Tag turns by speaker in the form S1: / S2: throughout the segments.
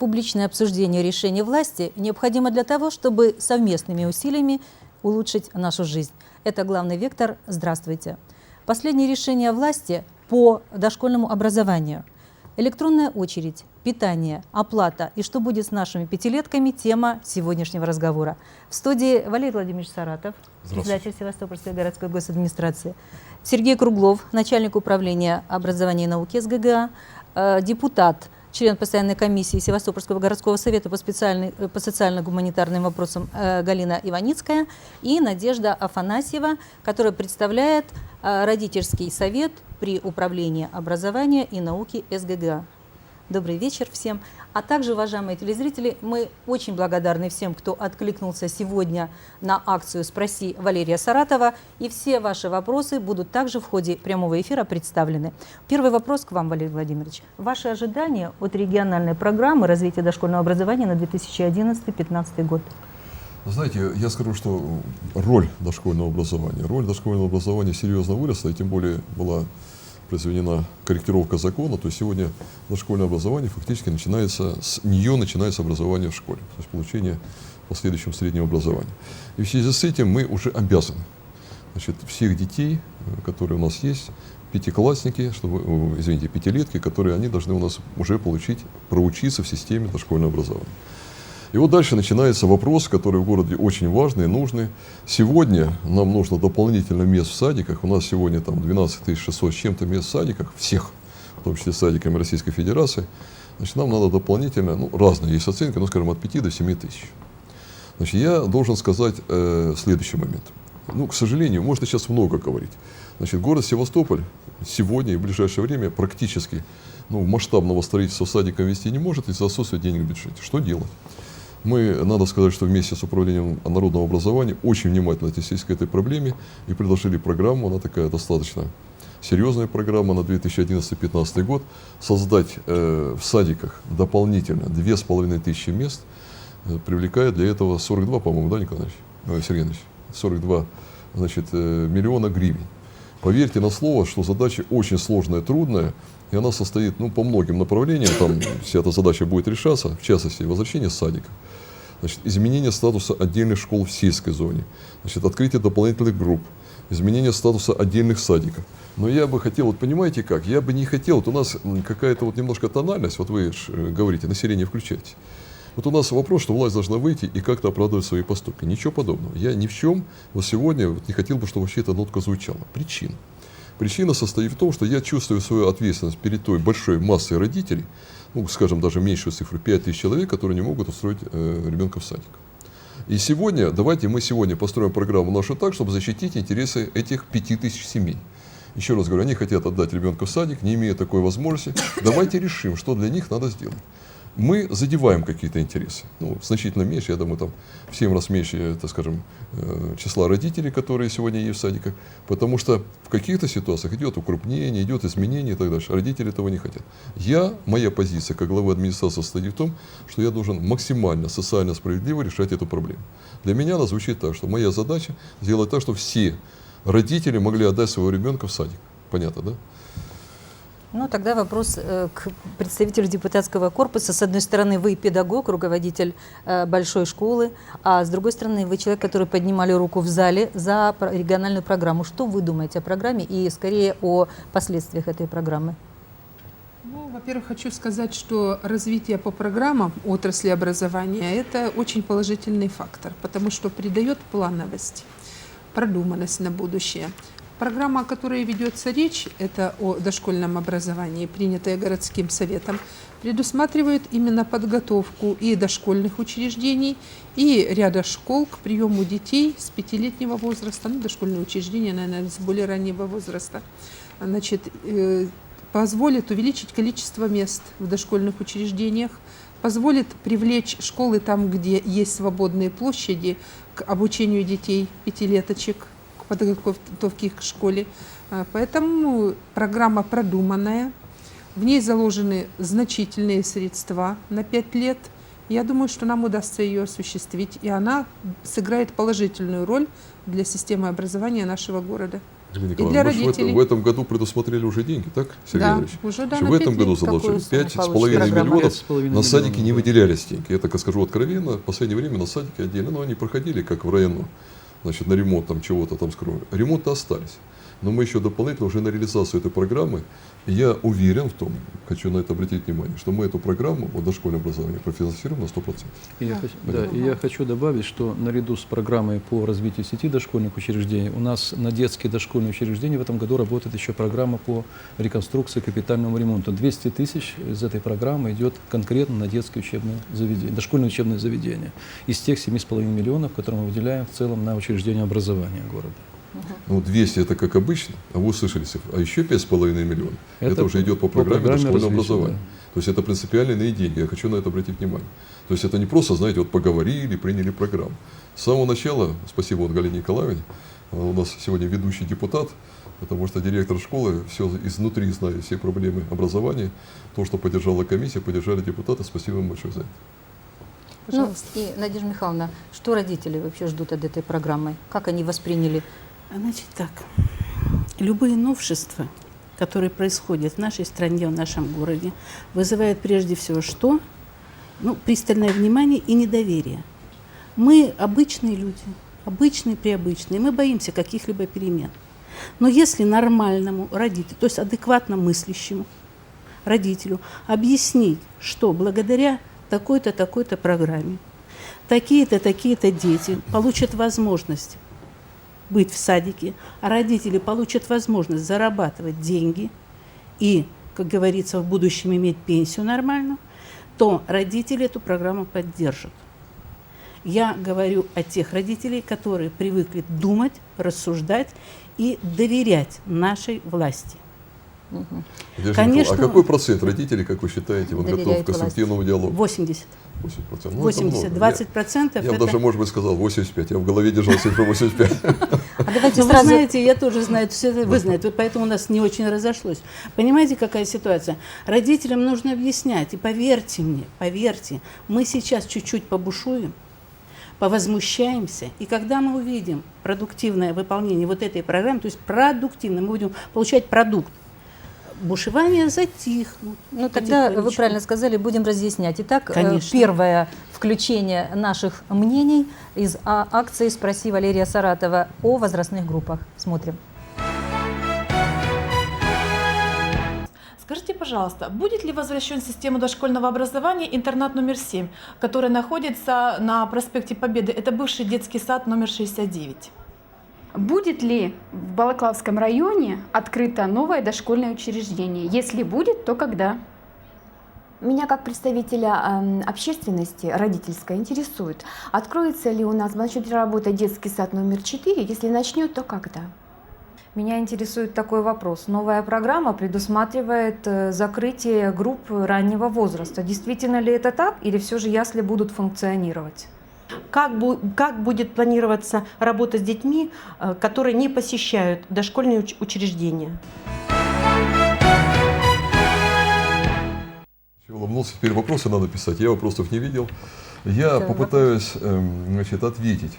S1: публичное обсуждение решений власти необходимо для того, чтобы совместными усилиями улучшить нашу жизнь. Это главный вектор. Здравствуйте. Последние решения власти по дошкольному образованию. Электронная очередь, питание, оплата и что будет с нашими пятилетками – тема сегодняшнего разговора. В студии Валерий Владимирович Саратов, председатель Севастопольской городской госадминистрации, Сергей Круглов, начальник управления образования и науки СГГА, э, депутат, член постоянной комиссии Севастопольского городского совета по, э, по социально-гуманитарным вопросам э, Галина Иваницкая и Надежда Афанасьева, которая представляет э, родительский совет при управлении образования и науки СГГА. Добрый вечер всем. А также, уважаемые телезрители, мы очень благодарны всем, кто откликнулся сегодня на акцию «Спроси Валерия Саратова». И все ваши вопросы будут также в ходе прямого эфира представлены. Первый вопрос к вам, Валерий Владимирович. Ваши ожидания от региональной программы развития дошкольного образования на 2011-2015 год?
S2: Знаете, я скажу, что роль дошкольного образования, роль дошкольного образования серьезно выросла, и тем более была произведена корректировка закона, то сегодня дошкольное образование фактически начинается, с нее начинается образование в школе, то есть получение последующем среднего образования. И в связи с этим мы уже обязаны значит, всех детей, э, которые у нас есть, пятиклассники, чтобы, извините, пятилетки, которые они должны у нас уже получить, проучиться в системе дошкольного образования. И вот дальше начинается вопрос, который в городе очень важный и нужный. Сегодня нам нужно дополнительно мест в садиках. У нас сегодня там 12 600 с чем-то мест в садиках, всех, в том числе садиками Российской Федерации. Значит, нам надо дополнительно, ну, разные есть оценки, ну, скажем, от 5 до 7 тысяч. Значит, я должен сказать э, следующий момент. Ну, к сожалению, можно сейчас много говорить. Значит, город Севастополь сегодня и в ближайшее время практически ну, масштабного строительства садика вести не может из-за отсутствия денег в бюджете. Что делать? Мы, надо сказать, что вместе с управлением народного образования очень внимательно отнеслись к этой проблеме и предложили программу, она такая достаточно серьезная программа на 2011-2015 год, создать э, в садиках дополнительно 2500 мест, э, привлекая для этого 42, по-моему, да, Николай Иванович? Ой, Сергей Иванович, 42 значит, э, миллиона гривен. Поверьте на слово, что задача очень сложная, трудная, и она состоит ну, по многим направлениям, там вся эта задача будет решаться, в частности, возвращение садиков, значит, изменение статуса отдельных школ в сельской зоне, значит, открытие дополнительных групп, изменение статуса отдельных садиков. Но я бы хотел, вот понимаете как, я бы не хотел, вот у нас какая-то вот немножко тональность, вот вы э, говорите, население включайте. Вот у нас вопрос, что власть должна выйти и как-то оправдывать свои поступки. Ничего подобного. Я ни в чем вот сегодня вот не хотел бы, чтобы вообще эта нотка звучала. Причина. Причина состоит в том, что я чувствую свою ответственность перед той большой массой родителей, ну, скажем, даже меньшую цифру, 5 тысяч человек, которые не могут устроить э, ребенка в садик. И сегодня, давайте мы сегодня построим программу нашу так, чтобы защитить интересы этих 5 тысяч семей. Еще раз говорю, они хотят отдать ребенка в садик, не имея такой возможности. Давайте решим, что для них надо сделать. Мы задеваем какие-то интересы. Ну, значительно меньше, я думаю, там в 7 раз меньше, так скажем, э, числа родителей, которые сегодня есть в садиках. Потому что в каких-то ситуациях идет укрупнение, идет изменение и так дальше. Родители этого не хотят. Я, моя позиция как главы администрации состоит в том, что я должен максимально социально справедливо решать эту проблему. Для меня она звучит так, что моя задача сделать так, чтобы все родители могли отдать своего ребенка в садик. Понятно, да?
S1: Ну, тогда вопрос э, к представителю депутатского корпуса. С одной стороны, вы педагог, руководитель э, большой школы, а с другой стороны, вы человек, который поднимали руку в зале за региональную программу. Что вы думаете о программе и, скорее, о последствиях этой программы?
S3: Ну, во-первых, хочу сказать, что развитие по программам отрасли образования – это очень положительный фактор, потому что придает плановость, продуманность на будущее. Программа, о которой ведется речь, это о дошкольном образовании, принятая городским советом, предусматривает именно подготовку и дошкольных учреждений, и ряда школ к приему детей с пятилетнего возраста, ну, дошкольные учреждения, наверное, с более раннего возраста. Значит, э, позволит увеличить количество мест в дошкольных учреждениях, позволит привлечь школы там, где есть свободные площади, к обучению детей пятилеточек, к подготовке их к школе. А, Поэтому программа продуманная, в ней заложены значительные средства на пять лет. Я думаю, что нам удастся ее осуществить, и она сыграет положительную роль для системы образования нашего города. И для
S2: же в,
S3: родителей.
S2: этом, в этом году предусмотрели уже деньги, так, Сергей
S3: Да,
S2: Андреевич?
S3: уже, да,
S2: в этом году заложили
S1: Какую сумму
S2: пять с
S1: получит
S2: половиной
S1: программа?
S2: миллионов.
S4: Пять с половиной
S2: На садики не выделялись деньги. Я так скажу откровенно, в последнее время на садике отдельно, но они проходили как в району, значит, на ремонт там чего-то там скроем. Ремонты остались. Но мы еще дополнительно уже на реализацию этой программы, я уверен в том, хочу на это обратить внимание, что мы эту программу, вот дошкольное образование, профинансируем на 100%.
S4: И я,
S3: Да.
S4: хочу, да, и я хочу добавить, что наряду с программой по развитию сети дошкольных учреждений, у нас на детские дошкольные учреждения в этом году работает еще программа по реконструкции капитальному ремонту. 200 тысяч из этой программы идет конкретно на детские учебные заведения, дошкольные учебные заведения. Из тех 7,5 миллионов, которые мы выделяем в целом на учреждения образования города.
S2: Ну, 200 это как обычно, а вы услышали цифру. А еще 5,5 миллионов. Это,
S4: Это
S2: уже идет по
S4: по
S2: программе,
S4: программе
S2: дошкольного
S4: развития,
S2: образования. То есть это принципиальные иные деньги. Я хочу на это обратить внимание. То есть это не просто, знаете, вот поговорили, приняли программу. С самого начала, спасибо вот Галине Николаевне, она у нас сегодня ведущий депутат, потому что директор школы все изнутри знает все проблемы образования. То, что поддержала комиссия, поддержали депутаты. Спасибо вам большое за это.
S3: Пожалуйста.
S1: Ну, и, Надежда Михайловна, что родители вообще ждут от этой программы? Как они восприняли?
S5: Значит так, любые новшества, которые происходят в нашей стране, в нашем городе, вызывают прежде всего что? Ну, пристальное внимание и недоверие. Мы обычные люди, обычные, преобычные, мы боимся каких-либо перемен. Но если нормальному родителю, то есть адекватно мыслящему родителю объяснить, что благодаря такой-то, такой-то программе такие-то, такие-то дети получат возможность быть в садике, а родители получат возможность зарабатывать деньги и, как говорится, в будущем иметь пенсию нормальную, то родители эту программу поддержат. Я говорю о тех родителей, которые привыкли думать, рассуждать и доверять нашей власти.
S2: Надежда
S5: Конечно.
S2: А какой процент родителей, как вы считаете, он готов к конструктивному диалогу?
S5: 80.
S2: 80%. Ну, это
S5: 80.
S2: много.
S5: 20 процентов
S2: Я, я бы
S5: это...
S2: даже, может быть, сказал 85. Я в голове держал цифру 85.
S1: А давайте
S5: Ну, вы знаете, я тоже знаю, все это вы знаете, вот поэтому у нас не очень разошлось. Понимаете, какая ситуация? Родителям нужно объяснять, и поверьте мне, поверьте, мы сейчас чуть-чуть побушуем, повозмущаемся, и когда мы увидим продуктивное выполнение вот этой программы, то есть продуктивно, мы будем получать продукт, бушевание затихнут.
S1: Ну, тогда вы правильно сказали, будем разъяснять. Итак, э,
S5: Конечно.
S1: первое включение наших мнений из а, акции «Спроси Валерия Саратова» о возрастных группах. Смотрим.
S6: Скажите, пожалуйста, будет ли возвращен в систему дошкольного образования интернат номер 7, который находится на проспекте Победы? Это бывший детский сад номер 69.
S7: Будет ли в Балаклавском районе открыто новое дошкольное учреждение? Если будет, то когда?
S8: Меня как представителя эм, общественности родительской интересует, откроется ли у нас, начнет ли работать детский сад номер 4, если начнет, то когда?
S9: Меня интересует такой вопрос. Новая программа предусматривает э, закрытие групп раннего возраста. Действительно ли это так или все же ясли будут функционировать?
S10: Как, бу- как будет планироваться работа с детьми, э, которые не посещают дошкольные уч- учреждения?
S2: Я улыбнулся, теперь вопросы надо писать. Я вопросов не видел. Я
S1: Да,
S2: попытаюсь эм, значит, ответить.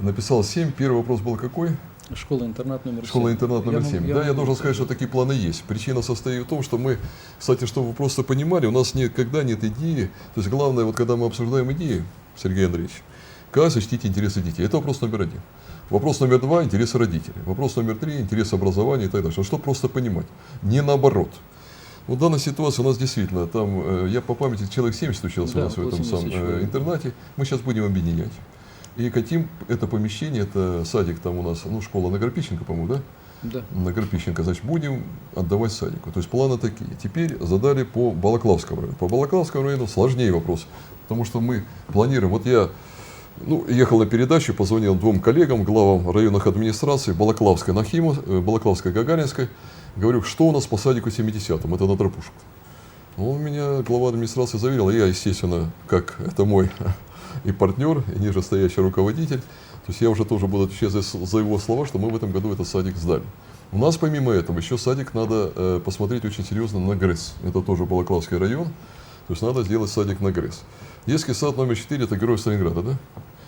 S2: Написал 7. Первый вопрос был какой?
S4: Школа-интернат номер 7.
S2: Школа-интернат номер
S4: Я могу-
S2: 7. да, я
S4: могу
S2: должен сказать, что такие планы есть. Причина состоит в том, что мы, кстати, чтобы вы просто понимали, у нас никогда нет идеи. То есть главное, вот когда мы обсуждаем идеи, Сергей Андреевич, как защитить интересы детей? Это вопрос номер один. Вопрос номер два – интересы родителей. Вопрос номер три – интересы образования и так далее. Что просто понимать? Не наоборот. Вот в данной ситуации у нас действительно, там, э, я по памяти, человек 70 учился
S4: Да,
S2: у нас в этом
S4: 80
S2: самом э,
S4: человек.
S2: интернате. Мы сейчас будем объединять. И хотим это помещение, это садик там у нас, ну, школа на Горпищенко, по-моему, да?
S4: Да.
S2: на Карпищенко, значит, будем отдавать садику. То есть планы такие. Теперь задали по Балаклавскому району. По Балаклавскому району сложнее вопрос, потому что мы планируем, вот я ну, ехал на передачу, позвонил двум коллегам, главам районных администраций Балаклавской, Нахимов, э, Балаклавской, Гагаринской, говорю, что у нас по садику 70-м, это на Тропушку. Он меня, глава администрации, заверил, я, естественно, как это мой и партнер, и ниже стоящий руководитель, то есть я уже тоже буду отвечать за, его слова, что мы в этом году этот садик сдали. У нас помимо этого еще садик надо э, посмотреть очень серьезно на ГРЭС. Это тоже Балаклавский район. То есть надо сделать садик на ГРЭС. Детский сад номер 4 это Герой Сталинграда, да?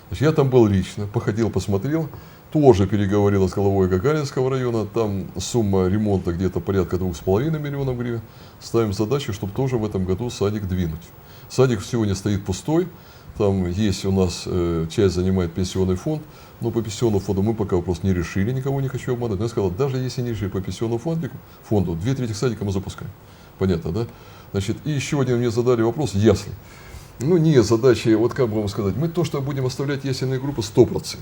S2: Значит, я там был лично, походил, посмотрел. тоже переговорила с главой Гагаринского района. Там сумма ремонта где-то порядка 2,5 миллионов гривен. Ставим задачу, чтобы тоже в этом году садик двинуть. Садик сегодня стоит пустой. Там есть у нас, э, часть занимает пенсионный фонд. Но по пенсионному фонду мы пока вопрос не решили, никого не хочу обманывать. Но я сказал, даже если не решили по пенсионному фонду, фонду две трети садика мы запускаем. Понятно, да? Значит, и еще один мне задали вопрос, ясли. Ну, не задачи, вот как бы вам сказать, мы то, что будем оставлять ясельные группы, 100%.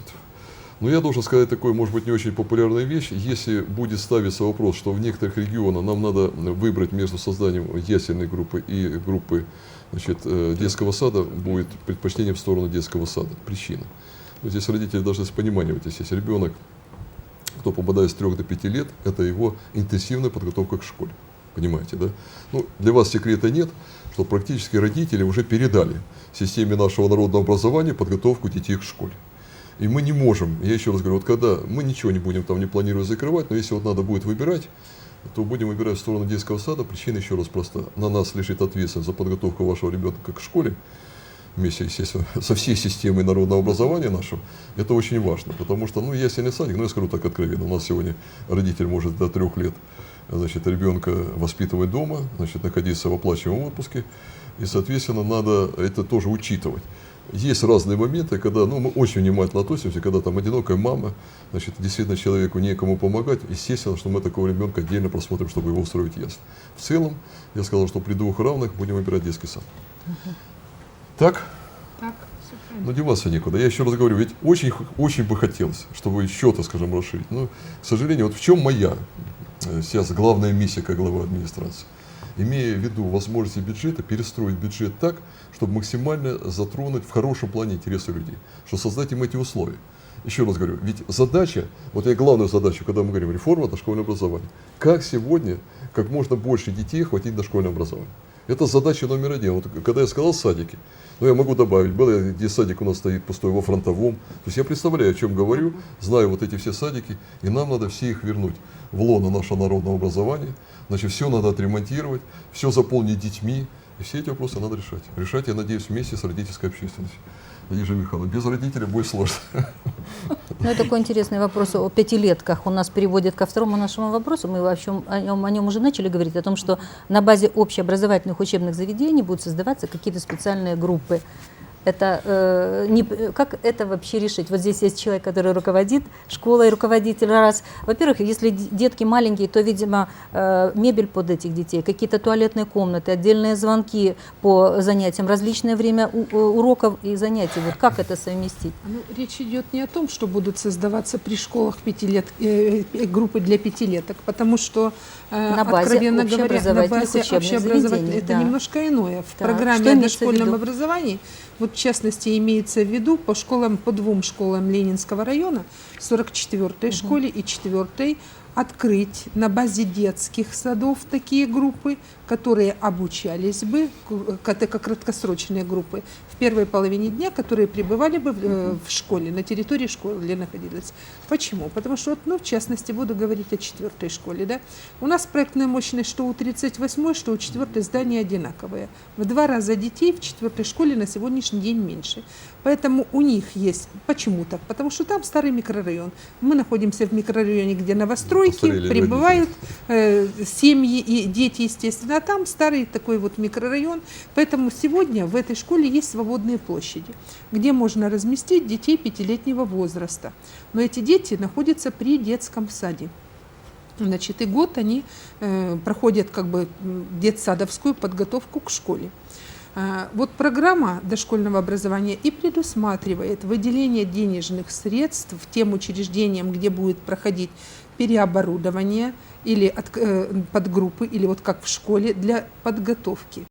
S2: Но я должен сказать такую, может быть, не очень популярную вещь. Если будет ставиться вопрос, что в некоторых регионах нам надо выбрать между созданием ясельной группы и группы значит, э, детского сада, будет предпочтение в сторону детского сада. Причина. Но здесь родители должны с пониманием отнестись. Ребенок, кто попадает с 3 до 5 лет, это его интенсивная подготовка к школе. Понимаете, да? Ну, для вас секрета нет, что практически родители уже передали системе нашего народного образования подготовку детей к школе. И мы не можем, я еще раз говорю, вот когда мы ничего не будем там не планируем закрывать, но если вот надо будет выбирать, то будем выбирать в сторону детского сада. Причина еще раз просто, на нас лежит ответственность за подготовку вашего ребенка к школе, вместе, естественно, со всей системой народного образования нашего, это очень важно, потому что, ну, если не садик, ну, я скажу так откровенно, у нас сегодня родитель может до трех лет, значит, ребенка воспитывать дома, значит, находиться в оплачиваемом отпуске, и, соответственно, надо это тоже учитывать. Есть разные моменты, когда ну, мы очень внимательно относимся, когда там одинокая мама, значит, действительно человеку некому помогать, естественно, что мы такого ребенка отдельно просмотрим, чтобы его устроить ясно. В целом, я сказал, что при двух равных будем выбирать детский сад. Так?
S3: Так, все правильно.
S2: Ну, деваться некуда. Я еще раз говорю, ведь очень, очень бы хотелось, чтобы счета, скажем, расширить. Но, к сожалению, вот в чем моя э, сейчас главная миссия как глава администрации? Имея в виду возможности бюджета, перестроить бюджет так, чтобы максимально затронуть в хорошем плане интересы людей, что создать им эти условия. Еще раз говорю, ведь задача, вот я главную задачу, когда мы говорим реформа дошкольного образования, как сегодня как можно больше детей хватить дошкольное образование. Это задача номер один. Вот когда я сказал садики, ну я могу добавить, был я, где садик у нас стоит пустой во фронтовом. То есть я представляю, о чем говорю, знаю вот эти все садики, и нам надо все их вернуть в лоно нашего народного образования. Значит, все надо отремонтировать, все заполнить детьми, и все эти вопросы надо решать. Решать, я надеюсь, вместе с родительской общественностью. Надежда Михайловна, без родителей будет сложно.
S1: Ну, такой интересный вопрос о пятилетках. Он нас переводит ко второму нашему вопросу. Мы вообще о нем, о нем уже начали говорить, о том, что на базе общеобразовательных учебных заведений будут создаваться какие-то специальные группы. Это э, не, как это вообще решить? Вот здесь есть человек, который руководит школой, руководитель раз. Во-первых, если детки маленькие, то, видимо, э, мебель под этих детей, какие-то туалетные комнаты, отдельные звонки по занятиям, различное время у- э, уроков и занятий. Вот как это совместить?
S3: Ну, речь идет не о том, что будут создаваться при школах пятилет, э, э, группы для пятилеток, потому что, э,
S1: На базе
S3: откровенно говоря, на базе общеобразовательных- это
S1: да.
S3: немножко иное. В
S1: Так,
S3: программе о дошкольном образовании, вот в частности, имеется в виду по школам, по двум школам Ленинского района, 44-й школе и 4 открыть на базе детских садов такие группы, которые обучались бы, как краткосрочные группы, в первой половине дня, которые пребывали бы в, э, школе, на территории школы, где находилась. Почему? Потому что, ну, в частности, буду говорить о четвертой школе. Да? У нас проектная мощность что у 38 что у 4 здания одинаковые. В два раза детей в четвертой школе на сегодняшний день меньше. Поэтому у них есть... Почему так? Потому что там старый микрорайон. Мы находимся в микрорайоне, где
S2: Постарели
S3: прибывают э, семьи и дети, естественно. А там старый такой вот микрорайон. Поэтому сегодня в этой школе есть свободные площади, где можно разместить детей пятилетнего возраста. Но эти дети находятся при детском саде. Значит, и год они э, проходят как бы детсадовскую подготовку к школе. А, Вот программа дошкольного образования и предусматривает выделение денежных средств тем учреждениям, где будет проходить переоборудование или от, э, подгруппы, или вот как в школе, для подготовки.